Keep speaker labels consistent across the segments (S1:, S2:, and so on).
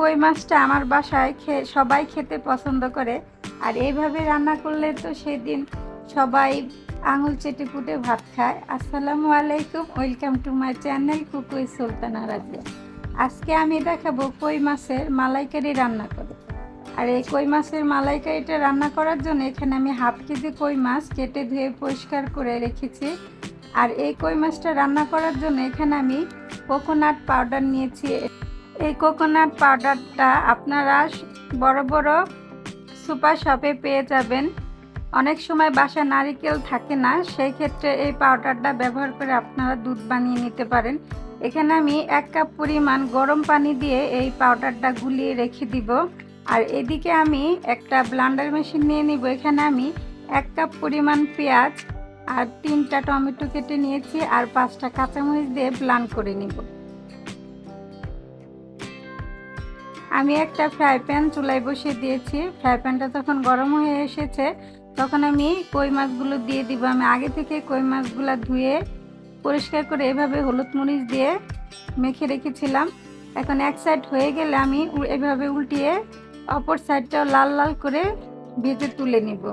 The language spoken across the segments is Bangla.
S1: কই মাছটা আমার বাসায় খেয়ে সবাই খেতে পছন্দ করে। আর এইভাবে রান্না করলে তো সেদিন সবাই আঙুল চেটে পুটে ভাত খায়। আসসালামু আলাইকুম, ওয়েলকাম টু মাই চ্যানেল কুকুই সুলতানা রাজিয়া। আজকে আমি দেখাবো কই মাছের মালাইকারি রান্না করে। আর এই কই মাছের মালাইকারিটা রান্না করার জন্য এখানে আমি হাফ কেজি কই মাছ কেটে ধুয়ে পরিষ্কার করে রেখেছি। আর এই কই মাছটা রান্না করার জন্য এখানে আমি কোকোনাট পাউডার নিয়েছি। এই কোকোনাট পাউডারটা আপনারা বড় বড় সুপার শপে পেয়ে যাবেন। অনেক সময় বাসা নারিকেল থাকে না, সেই ক্ষেত্রে এই পাউডারটা ব্যবহার করে আপনারা দুধ বানিয়ে নিতে পারেন। এখানে আমি এক কাপ পরিমাণ গরম পানি দিয়ে এই পাউডারটা গুলিয়ে রেখে দিব। আর এদিকে আমি একটা ব্লান্ডার মেশিন নিয়ে নিব। এখানে আমি এক কাপ পরিমাণ পেঁয়াজ আর তিনটা টমেটো কেটে নিয়েছি আর পাঁচটা কাঁচামরিচ দিয়ে ব্লান্ড করে নিব। আমি একটা ফ্রাই প্যান চুলায় বসিয়ে দিয়েছি। ফ্রাই প্যানটা যখন গরম হয়ে এসেছে, তখন আমি কই মাছগুলো দিয়ে দিব। আমি আগে থেকে কই মাছগুলো ধুয়ে পরিষ্কার করে এভাবে হলুদ মরিচ দিয়ে মেখে রেখেছিলাম। এখন এক সাইড হয়ে গেলে আমি এভাবে উল্টিয়ে অপর সাইডটাও লাল লাল করে ভেজে তুলে নিব।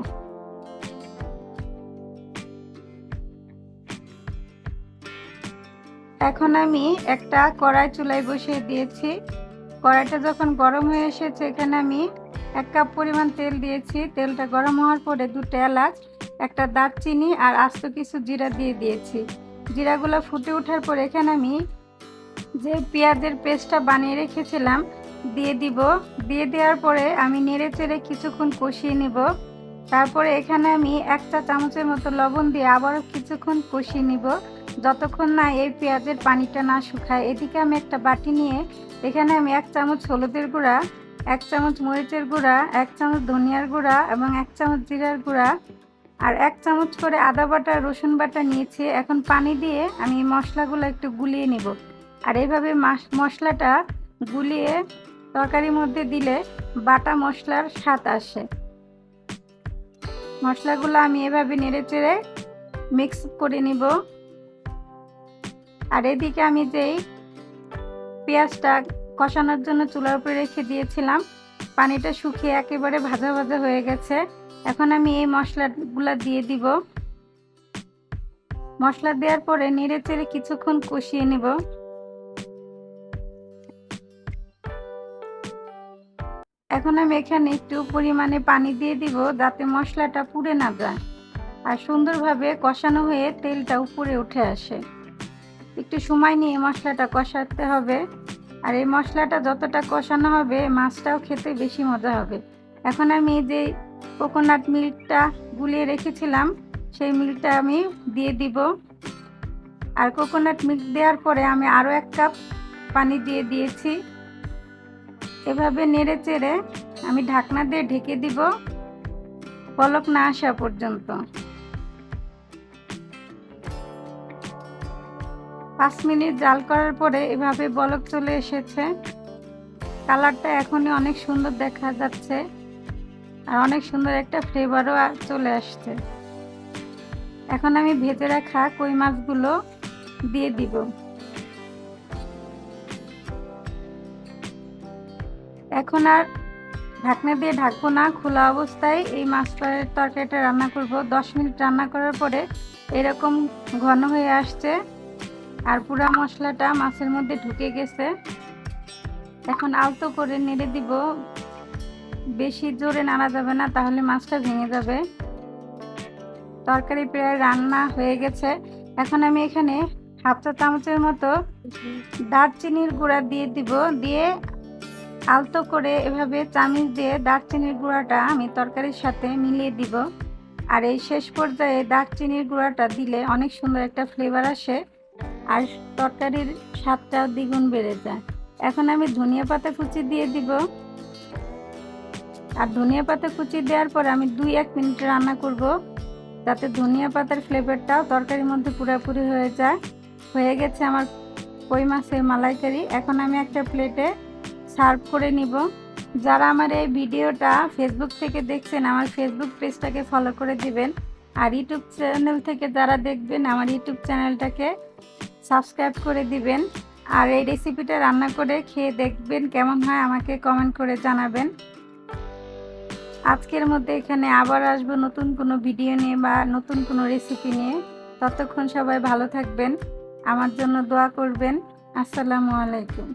S1: এখন আমি একটা কড়াই চুলায় বসিয়ে দিয়েছি। কড়াইটা যখন গরম হয়ে এসেছে, এখানে আমি এক কাপ পরিমাণ তেল দিয়েছি। তেলটা গরম হওয়ার পরে দুটো এলাচ, একটা দারচিনি আর আস্ত কিছু জিরা দিয়ে দিয়েছি। জিরাগুলো ফুটে ওঠার পর এখানে আমি যে পেঁয়াজের পেস্টটা বানিয়ে রেখেছিলাম, দিয়ে দিব। দিয়ে দেওয়ার পরে আমি নেড়ে চেড়ে কিছুক্ষণ কষিয়ে নিব। তারপরে এখানে আমি একটা চামচের মতো লবণ দিয়ে আবারও কিছুক্ষণ কষিয়ে নিব। যতক্ষণ না এই পেঁয়াজের পানিটা না শুকায়, এদিকে আমি একটা বাটি নিয়ে এখানে আমি এক চামচ হলুদের গুঁড়া, এক চামচ মরিচের গুঁড়া, এক চামচ ধনিয়ার গুঁড়া এবং এক চামচ জিরার গুঁড়া আর এক চামচ করে আদা বাটা, রসুন বাটা নিয়েছি। এখন পানি দিয়ে আমি মশলাগুলো একটু গুলিয়ে নিব। আর এইভাবে মশলাটা গুলিয়ে তরকারির মধ্যে দিলে বাটা মশলার স্বাদ আসে। মশলাগুলো আমি এভাবে নেড়ে চেড়ে মিক্স করে নিব। আর এদিকে আমি যেই পেঁয়াজটা কষানোর জন্য চুলার উপরে রেখে দিয়েছিলাম, পানিটা শুকিয়ে একেবারে ভাজা ভাজা হয়ে গেছে। এখন আমি এই মশলাগুলো দিয়ে দিব। মশলা দেওয়ার পরে নেড়ে চেড়ে কিছুক্ষণ কষিয়ে নেব। এখন আমি এখানে একটু পরিমাণে পানি দিয়ে দিব যাতে মশলাটা পুড়ে না যায়। আর সুন্দরভাবে কষানো হয়ে তেলটা উপরে উঠে আসে। একটু সময় নিয়ে মশলাটা কষাতে হবে। আর এই মশলাটা যতটা কষানো হবে, মাছটাও খেতে বেশি মজা হবে। এখন আমি এই যে কোকোনাট মিল্কটা গুলিয়ে রেখেছিলাম, সেই মিল্কটা আমি দিয়ে দিব। আর কোকোনাট মিল্ক দেওয়ার পরে আমি আরও এক কাপ পানি দিয়ে দিয়েছি। এভাবে নেড়ে চেড়ে আমি ঢাকনা দিয়ে ঢেকে দিব। পলক না আসা পর্যন্ত। পাঁচ মিনিট জাল করার পরে এভাবে বলক চলে এসেছে। কালারটা এখনই অনেক সুন্দর দেখা যাচ্ছে। আর অনেক সুন্দর একটা ফ্লেভারও চলে আসছে। এখন আমি ভেজে রাখা কই মাছগুলো দিয়ে দিব। এখন আর ঢাকনা দিয়ে ঢাকবো না খোলা অবস্থায় এই মাছটার তরকারিটা রান্না করব। দশ মিনিট রান্না করার পরে এরকম ঘন হয়ে আসছে আর পুরা মশলাটা মাছের মধ্যে ঢুকে গেছে। এখন আলতো করে নেড়ে দিব। বেশি জোরে নাড়া যাবে না তাহলে মাছটা ভেঙে যাবে। তরকারি প্রায় রান্না হয়ে গেছে। এখন আমি এখানে হাফ চা চামচের মতো দারচিনির গুঁড়া দিয়ে দিব। দিয়ে আলতো করে এভাবে চামিচ দিয়ে দারচিনির গুঁড়াটা আমি তরকারির সাথে মিলিয়ে দিব। আর এই শেষ পর্যায়ে দারচিনির গুঁড়াটা দিলে অনেক সুন্দর একটা ফ্লেভার আসে আর তরকারির স্বাদটাও দ্বিগুণ বেড়ে যায়। এখন আমি ধনিয়া পাতা কুচি দিয়ে দিব। আর ধনিয়া পাতা কুচি দেওয়ার পরে আমি দুই এক মিনিট রান্না করব যাতে ধনিয়া পাতার ফ্লেভারটাও তরকারির মধ্যে পুরোপুরি হয়ে যায়। হয়ে গেছে আমার কই মাছের মালাইকারি। এখন আমি একটা প্লেটে সার্ভ করে নিব। যারা আমার এই ভিডিওটা ফেসবুক থেকে দেখছেন, আমার ফেসবুক পেজটাকে ফলো করে দিবেন। আর ইউটিউব চ্যানেল থেকে যারা দেখবেন, আমার ইউটিউব চ্যানেলটাকে সাবস্ক্রাইব করে দিবেন। আর এই রেসিপিটা রান্না করে খেয়ে দেখবেন কেমন হয়, আমাকে কমেন্ট করে জানাবেন। আজকের মধ্যে এখানে আবার আসব নতুন কোনো ভিডিও নিয়ে বা নতুন কোনো রেসিপি নিয়ে। ততক্ষণ সবাই ভালো থাকবেন, আমার জন্য দোয়া করবেন। আসসালামু আলাইকুম।